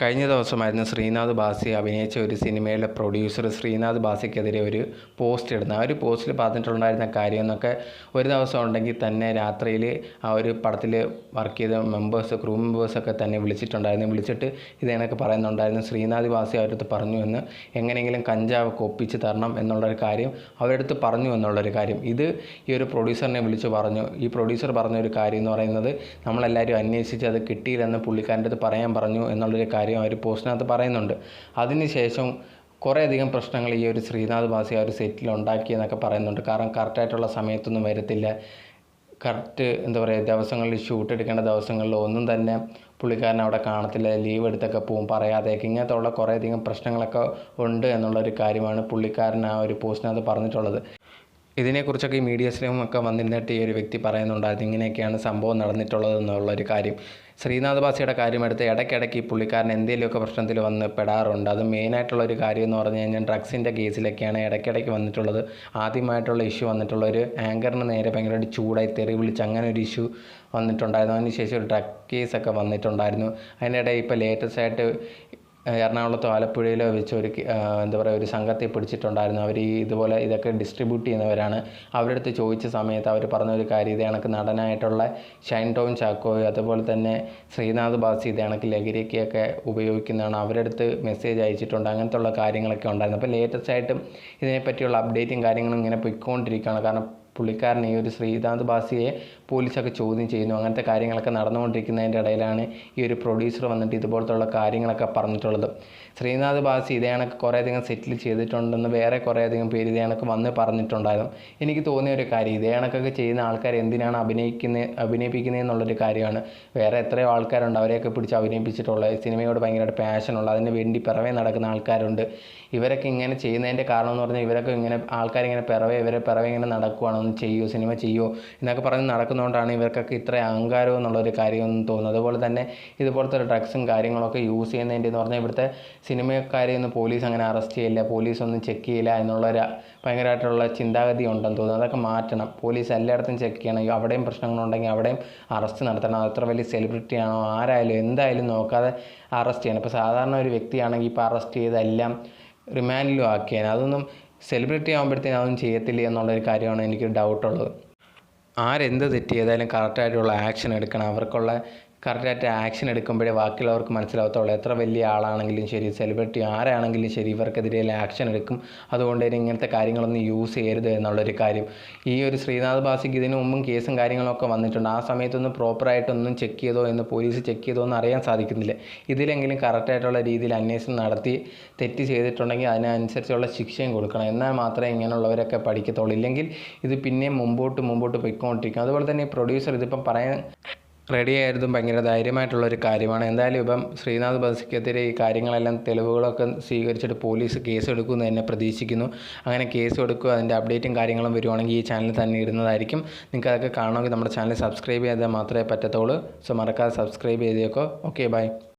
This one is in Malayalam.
കഴിഞ്ഞ ദിവസമായിരുന്നു ശ്രീനാഥ് ബാസി അഭിനയിച്ച ഒരു സിനിമയിലെ പ്രൊഡ്യൂസർ ശ്രീനാഥ് ബാസിക്കെതിരെ ഒരു പോസ്റ്റ് ഇടുന്നത്. ആ ഒരു പോസ്റ്റിൽ പറഞ്ഞിട്ടുണ്ടായിരുന്ന കാര്യം എന്നൊക്കെ ഒരു ദിവസം ഉണ്ടെങ്കിൽ തന്നെ രാത്രിയിൽ ആ ഒരു പടത്തിൽ വർക്ക് ചെയ്ത മെമ്പേഴ്സ് ക്രൂ മെമ്പേഴ്സൊക്കെ തന്നെ വിളിച്ചിട്ടുണ്ടായിരുന്നു. വിളിച്ചിട്ട് ഇത് കണക്ക് പറയുന്നുണ്ടായിരുന്നു. ശ്രീനാഥ് ബാസി അവരടുത്ത് പറഞ്ഞു എന്ന്. എങ്ങനെയെങ്കിലും കഞ്ചാവ് കൊപ്പിച്ച് തരണം എന്നുള്ളൊരു കാര്യം അവരടുത്ത് പറഞ്ഞു എന്നുള്ളൊരു കാര്യം. ഇത് ഈ ഒരു പ്രൊഡ്യൂസറിനെ വിളിച്ച് പറഞ്ഞു. ഈ പ്രൊഡ്യൂസർ പറഞ്ഞൊരു കാര്യം എന്ന് പറയുന്നത് നമ്മളെല്ലാവരും അന്വേഷിച്ച് അത് കിട്ടിയില്ലെന്ന് പുള്ളിക്കാരന്റെ അടുത്ത് പറയാൻ പറഞ്ഞു എന്നുള്ളൊരു കാര്യം അവർ പോസ്റ്റിനകത്ത് പറയുന്നുണ്ട്. അതിനുശേഷം കുറേയധികം പ്രശ്നങ്ങൾ ഈ ഒരു ശ്രീനാഥ് ബാസി ആ ഒരു സെറ്റിൽ ഉണ്ടാക്കിയെന്നൊക്കെ പറയുന്നുണ്ട്. കാരണം കറക്റ്റായിട്ടുള്ള സമയത്തൊന്നും വരത്തില്ല. കറക്റ്റ് എന്താ പറയുക ദിവസങ്ങളിൽ ഷൂട്ട് എടുക്കേണ്ട ദിവസങ്ങളിൽ ഒന്നും തന്നെ പുള്ളിക്കാരൻ അവിടെ കാണത്തില്ല. ലീവ് എടുത്തൊക്കെ പോവും പറയാതെയൊക്കെ ഇങ്ങനത്തെ ഉള്ള കുറേയധികം പ്രശ്നങ്ങളൊക്കെ ഉണ്ട് എന്നുള്ളൊരു കാര്യമാണ് പുള്ളിക്കാരൻ ആ ഒരു പോസ്റ്റിനകത്ത് പറഞ്ഞിട്ടുള്ളത്. ഇതിനെക്കുറിച്ചൊക്കെ ഈ മീഡിയസിലും ഒക്കെ വന്നിരുന്നിട്ട് ഈ ഒരു വ്യക്തി പറയുന്നുണ്ടായിരുന്നു ഇങ്ങനെയൊക്കെയാണ് സംഭവം നടന്നിട്ടുള്ളത് എന്നുള്ളൊരു കാര്യം. ശ്രീനാഥ് ബാസിയുടെ കാര്യമെടുത്ത് ഇടയ്ക്കിടയ്ക്ക് ഈ പുള്ളിക്കാരൻ എന്തെങ്കിലുമൊക്കെ പ്രശ്നത്തിൽ വന്ന് പെടാറുണ്ട്. അത് മെയിനായിട്ടുള്ള ഒരു കാര്യം എന്ന് പറഞ്ഞു കഴിഞ്ഞാൽ ഡ്രഗ്സിന്റെ കേസിലൊക്കെയാണ് ഇടയ്ക്കിടയ്ക്ക് വന്നിട്ടുള്ളത്. ആദ്യമായിട്ടുള്ള ഇഷ്യൂ വന്നിട്ടുള്ള ഒരു ആങ്കറിന് നേരെ ഭയങ്കരമായിട്ട് ചൂടായി തെറി വിളിച്ച് അങ്ങനെ ഒരു ഇഷ്യൂ വന്നിട്ടുണ്ടായിരുന്നു. അതിന് ശേഷം ഒരു ഡ്രഗ് കേസൊക്കെ വന്നിട്ടുണ്ടായിരുന്നു. അതിനിടെ ഇപ്പോൾ ലേറ്റസ്റ്റ് ആയിട്ട് എറണാകുളത്തോ ആലപ്പുഴയിലോ വെച്ച് ഒരു എന്താ പറയുക ഒരു സംഘത്തെ പിടിച്ചിട്ടുണ്ടായിരുന്നു. അവർ ഈ ഇതുപോലെ ഇതൊക്കെ ഡിസ്ട്രിബ്യൂട്ട് ചെയ്യുന്നവരാണ്. അവരുടെ അടുത്ത് ചോദിച്ച സമയത്ത് അവർ പറഞ്ഞ ഒരു കാര്യം ഇത് കണക്ക് നടനായിട്ടുള്ള ഷൈൻ ടോം ചാക്കോ അതുപോലെ തന്നെ ശ്രീനാഥ് ബാസി ഇത് കണക്ക് ലഹരിക്കൊക്കെ ഉപയോഗിക്കുന്നതാണ് അവരുടെ അടുത്ത് മെസ്സേജ് അയച്ചിട്ടുണ്ട്. അങ്ങനത്തെ ഉള്ള കാര്യങ്ങളൊക്കെ ഉണ്ടായിരുന്നു. അപ്പോൾ ലേറ്റസ്റ്റ് ആയിട്ടും ഇതിനെപ്പറ്റിയുള്ള അപ്ഡേറ്റും കാര്യങ്ങളും ഇങ്ങനെ പൊയ്ക്കൊണ്ടിരിക്കുകയാണ്. കാരണം പുള്ളിക്കാരൻ ഈ ഒരു ശ്രീനാഥ് ബാസിയെ പോലീസൊക്കെ ചോദ്യം ചെയ്യുന്നു. അങ്ങനത്തെ കാര്യങ്ങളൊക്കെ നടന്നുകൊണ്ടിരിക്കുന്നതിന്റെ ഇടയിലാണ് ഈ ഒരു പ്രൊഡ്യൂസർ വന്നിട്ട് ഇതുപോലത്തുള്ള കാര്യങ്ങളൊക്കെ പറഞ്ഞിട്ടുള്ളത്. ശ്രീനാഥ് ബാസി ഇതേ കണക്ക് കുറേയധികം സെറ്റിൽ ചെയ്തിട്ടുണ്ടെന്ന് വേറെ കുറേയധികം പേര് ഇതേ കണക്ക് വന്ന് പറഞ്ഞിട്ടുണ്ടായിരുന്നു. എനിക്ക് തോന്നിയ ഒരു കാര്യം ഇതേ കണക്കൊക്കെ ചെയ്യുന്ന ആൾക്കാർ എന്തിനാണ് അഭിനയിക്കുന്നത് അഭിനയിപ്പിക്കുന്നത് എന്നുള്ളൊരു കാര്യമാണ്. വേറെ എത്രയോ ആൾക്കാരുണ്ട് അവരെയൊക്കെ പിടിച്ച് അഭിനയിപ്പിച്ചിട്ടുള്ള സിനിമയോട് ഭയങ്കരമായിട്ട് പാഷനുള്ള അതിന് വേണ്ടി പിറവേ നടക്കുന്ന ആൾക്കാരുണ്ട്. ഇവരൊക്കെ ഇങ്ങനെ ചെയ്യുന്നതിന്റെ കാരണം എന്ന് പറഞ്ഞാൽ ഇവരൊക്കെ ഇങ്ങനെ ആൾക്കാരിങ്ങനെ പിറവേ ഇവരെ പിറവേ ഇങ്ങനെ നടക്കുവാണോ. ഒന്ന് ചെയ്യുമോ സിനിമ ചെയ്യുമോ എന്നൊക്കെ പറഞ്ഞ് നടക്കുന്നതുകൊണ്ടാണ് ഇവർക്കൊക്കെ ഇത്ര അഹങ്കാരം എന്നുള്ളൊരു കാര്യമെന്ന് തോന്നുന്നത്. അതുപോലെ തന്നെ ഇതുപോലത്തെ ഡ്രഗ്സും കാര്യങ്ങളൊക്കെ യൂസ് ചെയ്യുന്നതിന്റെ എന്ന് പറഞ്ഞാൽ ഇവിടുത്തെ സിനിമക്കാരെ ഒന്നും പോലീസ് അങ്ങനെ അറസ്റ്റ് ചെയ്യില്ല പോലീസ് ഒന്നും ചെക്ക് ചെയ്യില്ല എന്നുള്ളൊരു ഭയങ്കരമായിട്ടുള്ള ചിന്താഗതി ഉണ്ടെന്ന് തോന്നുന്നു. അതൊക്കെ മാറ്റണം. പോലീസ് എല്ലായിടത്തും ചെക്ക് ചെയ്യണം. അവിടെയും പ്രശ്നങ്ങളുണ്ടെങ്കിൽ അവിടെയും അറസ്റ്റ് നടത്തണം. അത്ര വലിയ സെലിബ്രിറ്റി ആണോ ആരായാലും എന്തായാലും നോക്കാതെ അറസ്റ്റ് ചെയ്യണം. ഇപ്പോൾ സാധാരണ ഒരു വ്യക്തിയാണെങ്കിൽ ഇപ്പോൾ അറസ്റ്റ് ചെയ്തെല്ലാം റിമാൻഡിലും ആക്കിയാണ് അതൊന്നും സെലിബ്രിറ്റി ആകുമ്പോഴത്തേനും അതൊന്നും ചെയ്യത്തില്ല എന്നുള്ളൊരു കാര്യമാണ് എനിക്ക് ഡൗട്ടുള്ളത് ആരെന്ത് തെറ്റ് ചെയ്താലും കറക്റ്റായിട്ടുള്ള ആക്ഷൻ എടുക്കണം. അവർക്കുള്ള കറക്റ്റായിട്ട് ആക്ഷൻ എടുക്കുമ്പോഴേ ബാക്കിയുള്ളവർക്ക് മനസ്സിലാവത്തുള്ളൂ. എത്ര വലിയ ആളാണെങ്കിലും ശരി സെലിബ്രിറ്റി ആരാണെങ്കിലും ശരി ഇവർക്കെതിരെ ആക്ഷൻ എടുക്കും. അതുകൊണ്ട് തന്നെ ഇങ്ങനത്തെ കാര്യങ്ങളൊന്നും യൂസ് ചെയ്യരുത് എന്നുള്ളൊരു കാര്യം. ഈ ഒരു ശ്രീനാഥ് ബാസിക്ക് ഇതിനു മുമ്പും കേസും കാര്യങ്ങളൊക്കെ വന്നിട്ടുണ്ട്. ആ സമയത്തൊന്നും പ്രോപ്പറായിട്ടൊന്നും ചെക്ക് ചെയ്തോ എന്ന് പോലീസ് ചെക്ക് ചെയ്തോ എന്ന് അറിയാൻ സാധിക്കുന്നില്ല. ഇതിലെങ്കിലും കറക്റ്റായിട്ടുള്ള രീതിയിൽ അന്വേഷണം നടത്തി തെറ്റ് ചെയ്തിട്ടുണ്ടെങ്കിൽ അതിനനുസരിച്ചുള്ള ശിക്ഷയും കൊടുക്കണം. എന്നാൽ മാത്രമേ ഇങ്ങനെയുള്ളവരൊക്കെ പഠിക്കത്തുള്ളൂ. ഇല്ലെങ്കിൽ ഇത് പിന്നെയും മുമ്പോട്ട് മുമ്പോട്ട് പോയിക്കൊണ്ടിരിക്കും. അതുപോലെ തന്നെ പ്രൊഡ്യൂസർ ഇതിപ്പം പറയാൻ റെഡി ഭയങ്കര ധൈര്യമായിട്ടുള്ളൊരു കാര്യമാണ്. എന്തായാലും ഇപ്പം ശ്രീനാഥ് ബസിക്കെതിരെ ഈ കാര്യങ്ങളെല്ലാം തെളിവുകളൊക്കെ സ്വീകരിച്ചിട്ട് പോലീസ് കേസ് എടുക്കുമെന്ന് തന്നെ പ്രതീക്ഷിക്കുന്നു. അങ്ങനെ കേസ് എടുക്കുക അതിന്റെ അപ്ഡേറ്റും കാര്യങ്ങളും വരുവാണെങ്കിൽ ഈ ചാനൽ തന്നെ ഇടുന്നതായിരിക്കും. നിങ്ങൾക്ക് അതൊക്കെ കാണണമെങ്കിൽ നമ്മുടെ ചാനൽ സബ്സ്ക്രൈബ് ചെയ്താൽ മാത്രമേ പറ്റത്തുള്ളൂ. സോ മറക്കാതെ സബ്സ്ക്രൈബ് ചെയ്തേക്കോ. Okay bye.